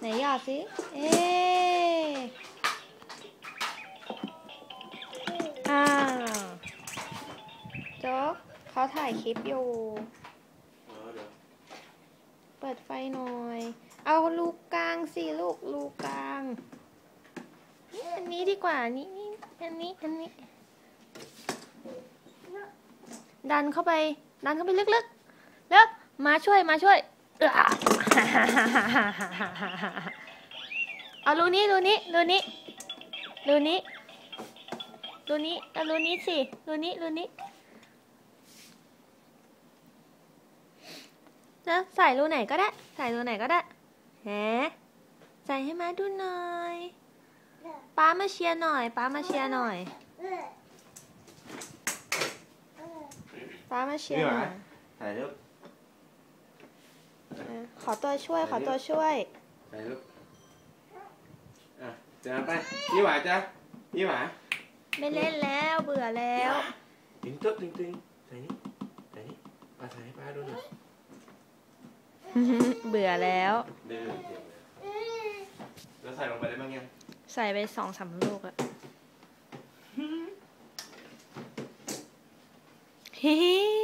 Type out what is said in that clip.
ไหนยอดสิ เอ๊ะอ้าวโจ๊กเขาถ่ายคลิปอยู่ เปิดไฟหน่อย เอาลูกกลางสิลูกลูกกลางนี่อันนี้ดีกว่านี่นี่อันนี้ อันนี้ ดันเข้าไป ดันเข้าไปลึกๆแล้วมาช่วย มาช่วย เออเอารูนี้รูนี้รูนี้รูนี้รูนี้เอารูนี้สิรูนี้รูนี้แล้วใส่รูไหนก็ได้ ใส่รูไหนก็ได้แหมใส่ให้มาดูหน่อยป้ามาเชียร์หน่อยป้ามาเชียร์หน่อยป้ามาเชียร์หน่อยถ่ายรูปอะ ขอตัวช่วย ขอตัวช่วยถ่ายรูปอะเจะไปยี่หวาจ้ะยี่หวาไม่เล่นแล้วเบื่อแล้วตึงตึ๊บตึงตึงใส่นี่ใส่นี่ป้าใส่ให้ป้าดูหน่อยเบื่อแล้วเดินเดี๋ยวแล้วใส่ลงไปได้บ้างยังใส่ไปสองสามลูกอะฮิฮิ